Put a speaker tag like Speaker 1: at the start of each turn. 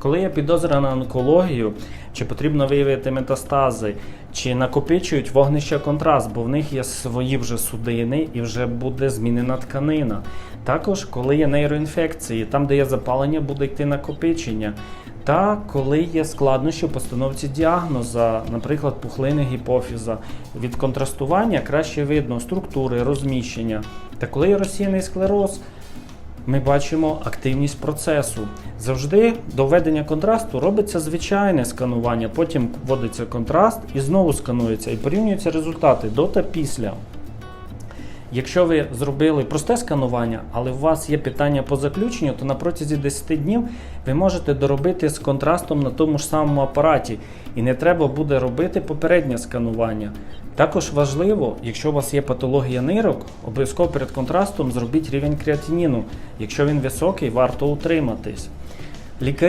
Speaker 1: Коли є підозра на онкологію, чи потрібно виявити метастази, чи накопичують вогнище контраст, бо в них є свої вже судини і вже буде змінена тканина. Також, коли є нейроінфекції, там, де є запалення, буде йти накопичення. Та коли є складнощі в постановці діагноза, наприклад, пухлини гіпофіза, від контрастування краще видно структури, розміщення. Та коли є розсіяний склероз, ми бачимо активність процесу. Завжди до введення контрасту робиться звичайне сканування, потім вводиться контраст і знову сканується, і порівнюються результати до та після. Якщо ви зробили просте сканування, але у вас є питання по заключенню, то на протязі 10 днів ви можете доробити з контрастом на тому ж самому апараті, і не треба буде робити попереднє сканування. Також важливо, якщо у вас є патологія нирок, обов'язково перед контрастом зробіть рівень креатиніну. Якщо він високий, варто утриматись.